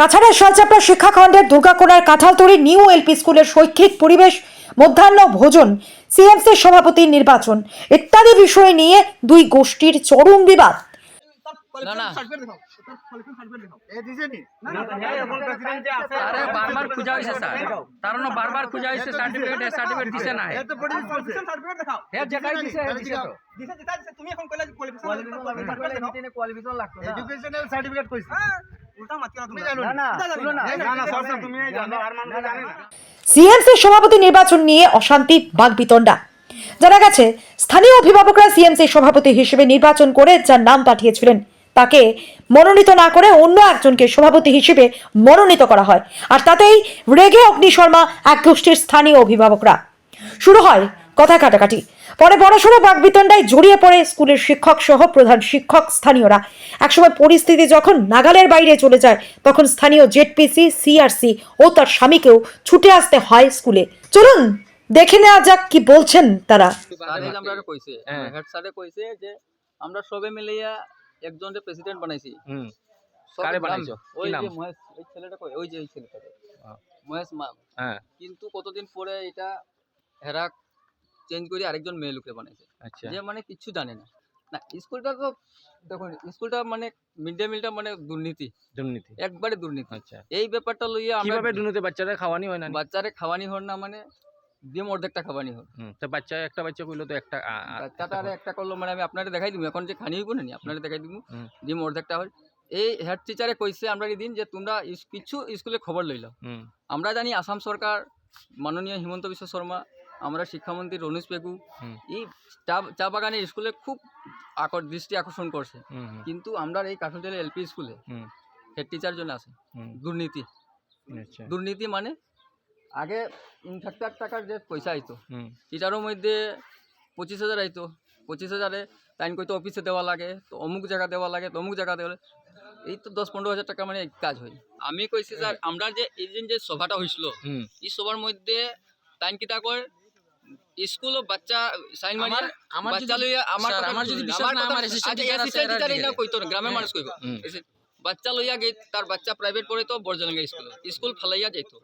কাছাড়ের Salchapra শিক্ষাখণ্ডের দুর্গাকোনার কাঁঠালতরি new LP স্কুলের শৈক্ষিক পরিবেশ মধ্যাহ্ন ভোজন সিএমসির সভাপতির নির্বাচন ইত্যাদি বিষয় নিয়ে দুই গোষ্ঠীর চরম বিবাদ। বারবার খোঁজা হয়েছে সার্টিফিকেট সার্টিফিকেট দিছে না। কোয়ালিফিকেশন লাগতো এডুকেশনাল সার্টিফিকেট কইছে। তুমি জানো না, না, শুনো না। না না। সব তুমি জানো আর মানুষ জানে না। সিএমসির সভাপতি নির্বাচন নিয়ে অশান্তি বাগবিতণ্ডা জানা গেছে স্থানীয় অভিভাবকরা সিএমসির সভাপতি হিসেবে নির্বাচন করে যার নাম পাঠিয়েছিলেন তাকে মনোনীত না করে অন্য একজনকে সভাপতি হিসেবে মনোনীত করা হয়। আর তাতেই রেগে অগ্নি শর্মা এক গোষ্ঠীর স্থানীয় অভিভাবকরা। শুরু হয় কথা কাটাকাটি। পরে বড়সড় বাগবিতণ্ডায় জড়িয়ে পড়ে স্কুলের শিক্ষক সহ প্রধান শিক্ষক স্থানীয়রা। একসময় পরিস্থিতি যখন নাগালের বাইরে চলে যায় তখন স্থানীয় জেডপিসি সিআরসি ও তার স্বামীকেও ছুটে আসতে হয় স্কুলে। চলুন দেখে নেওয়া যাক কি বলছেন তারা। আমরা হ্যাঁ। হেড স্যারে কইছে যে আমরা সবে মিলিয়া একজনকে প্রেসিডেন্ট বানাইছি। কারে বানাইছো? ওই যে মহেশ ওই ছেলেটা কই ওই যে ওই ছেলেটাকে হ্যাঁ। মহেশ হ্যাঁ। কিন্তু কতদিন পরে এটা হেরা চেঞ্জ করে আরেকজন মেয়ে লোকে বানাইছে। আচ্ছা। যে মানে কিচ্ছু জানে না। না স্কুলটা তো দেখুন স্কুলটা মানে মিড ডে মিলটা মানে দুর্নীতি। দুর্নীতি। একবারে দুর্নীতি। আচ্ছা। এই ব্যাপারটা লইয়া আমরা কীভাবে দুর্নীতি? বাচ্চারা খাওয়ানি হয় না বাচ্চারে খাওয়ানি হন না মানে ডিম অর্ধেকটা খাওয়ানি হুম তো বাচ্চা একটা বাচ্চা কইলো তো একটা বাচ্চাটা আরে একটা করল মানে আমি আপনারে দেখাই দিব এখন যে খানি হইব না আপনারে দেখাই দিব। ডিম অর্ধেকটা হয়। এই হেড টিচারে কইছে আমরা দিন যে তোমরা কিছু স্কুলে খবর লইলাও। আমরা জানি আসাম সরকার মাননীয় হিমন্ত বিশ্ব শর্মা আমরা শিক্ষামন্ত্রী রনুজ পেগু। এই চা চা বাগানের স্কুলে খুব আকর দৃষ্টি আকর্ষণ করছে। কিন্তু আমরা এই কাঠুনতলা এলপি স্কুলে হেড টিচার জন্য আছে। দুর্নীতি। আচ্ছা। দুর্নীতি মানে আগে ইনফ্যাক্টার টাকার যে পয়সা আইতো এটারও মধ্যে পঁচিশ হাজার আইতো। পঁচিশ হাজারে টাইম কইতো অফিসে দেওয়া লাগে তো অমুক জায়গা দেওয়া লাগে তো অমুক জায়গা দেওয়া লাগে। এই তো দশ পনেরো হাজার টাকা মানে কাজ হয়। আমি কইছি স্যার আমরা যে এই যে সভাটা হয়েছিল এই সভার মধ্যে তাইন কিতা কয় স্কুল বাচ্চা সাইন মারি আমার- আমার বাচ্চা লইয়া আমার আমার যদি আমার এরা teacher এই না কইতো গ্রামের হ্যাঁ। মানুষ কইব? বাচ্চা লইয়া গে তার বাচ্চা প্রাইভেট পড়ে তো বর্জনগা স্কুল। স্কুল ফালাইয়া যাইতো।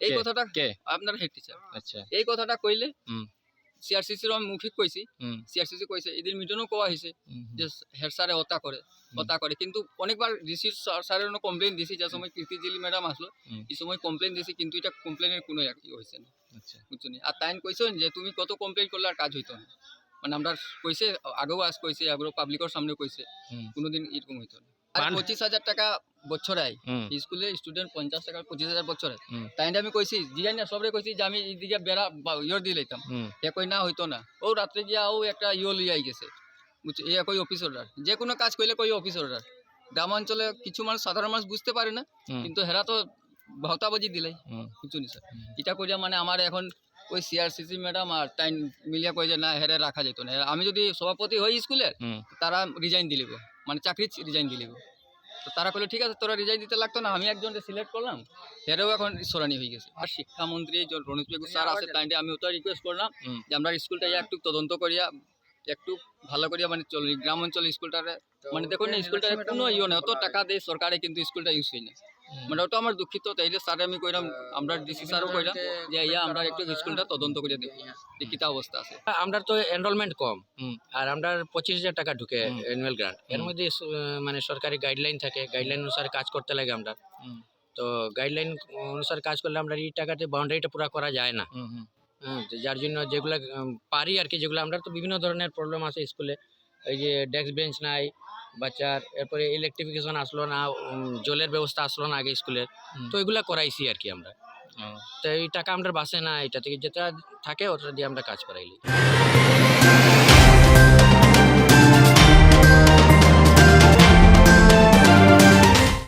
এই কথাটা কে? আপনার হেড টিচার আচ্ছা। এই কথাটা কইলে সিআরসিসির আমি মুখিক কইছি। সিআরসিসি কইছে এদিন মিটনও কোয়া হয়েছে যে হেড স্যারে হত্যা করে হত্যা করে। কিন্তু অনেকবার ডিসি স্যারের কমপ্লেন দিছি যে সময় কীর্তিজিলি ম্যাডাম আসলো। এই সময় কমপ্লেন দিছি কিন্তু এটা কমপ্লেনের কোনো হয়েছে না। বুঝছ নি? আর তাইন কইছেন যে তুমি কত কমপ্লেন করলে আর কাজ হইতো না। মানে আমরা কইছে আগেও আজ কইছে আগেও পাবলিকের সামনে কইছে। কোনোদিন এরকম হইতো না। আর পঁচিশ হাজার টাকা বছরে আয় স্কুলে স্টুডেন্ট পঞ্চাশ টাকা পঁচিশ হাজার বছরে। তাই আমি কইছি না সবরে কইছি যে আমি এইদিকে বেড়া ইয়র দিয়ে লইতাম। এ কই না হইতো না। ও রাত্রে গিয়া ও একটা ইয়ে লিয়ে আই গেছে বুঝছ এ কই অফিস অর্ডার যে কোনো কাজ করলে কই অফিস অর্ডার গ্রামাঞ্চলে কিছু মানুষ সাধারণ মানুষ বুঝতে পারে না। কিন্তু হেরা তো ভাওতাবাজি দিলাই বুঝছ নি স্যার এটা কইয়া মানে আমার এখন ওই সিআরসিসি ম্যাডাম আর টাইম মিলিয়া কই যে না হেরে রাখা যেত না। আমি যদি সভাপতি হই স্কুলের তারা রিজাইন দিলিব মানে চাকরি রিজাইন দিলিব তো তারা কইলো ঠিক আছে তোরা রিজাইন দিতে লাগতো না আমি একজনকে সিলেক্ট করলাম। হেরেও এখন সরানি হয়ে গেছে। আর শিক্ষামন্ত্রী যে রণেশ বেগু স্যার আছে তাই আমি ওটা রিকোয়েস্ট করলাম যে আমরা স্কুলটা একটু তদন্ত করিয়া একটু ভালো করিয়া মানে চলি গ্রাম অঞ্চল স্কুলটারে মানে দেখুন না স্কুলটারে কোনো ইয়ে নেই অত টাকা দেয় সরকারে কিন্তু স্কুলটা ইউজ হয় না। মানে ওটা আমার দুঃখিত তাইলে স্যার আমি কইলাম আমরা ডিসি স্যারও কইলাম যে ইয়া আমরা একটু স্কুলটা তদন্ত করিয়া দেখি যে কিতা অবস্থা আছে। আমরা তো এনরোলমেন্ট কম। আর আমরা পঁচিশ হাজার টাকা ঢুকে অ্যানুয়াল গ্রান্ট এর মধ্যে মানে সরকারি গাইডলাইন থাকে গাইডলাইন অনুসারে কাজ করতে লাগে আমরা। তো গাইডলাইন অনুসারে কাজ করলে আমরা এই টাকাতে বাউন্ডারিটা পুরো করা যায় না। হ্যাঁ যার জন্য যেগুলো পারি আর কি যেগুলো আমরা তো বিভিন্ন ধরনের প্রবলেম আছে স্কুলে। এই যে ডেস্ক বেঞ্চ নাই বাচ্চার এরপরে ইলেকট্রিফিকেশন আসলো না জলের ব্যবস্থা আসলো না আগে স্কুলের তো এগুলো করাইছি আর কি আমরা। তো এই টাকা আমরা বাসে না এটা থেকে যেটা থাকে ওটা দিয়ে আমরা কাজ করাইলি।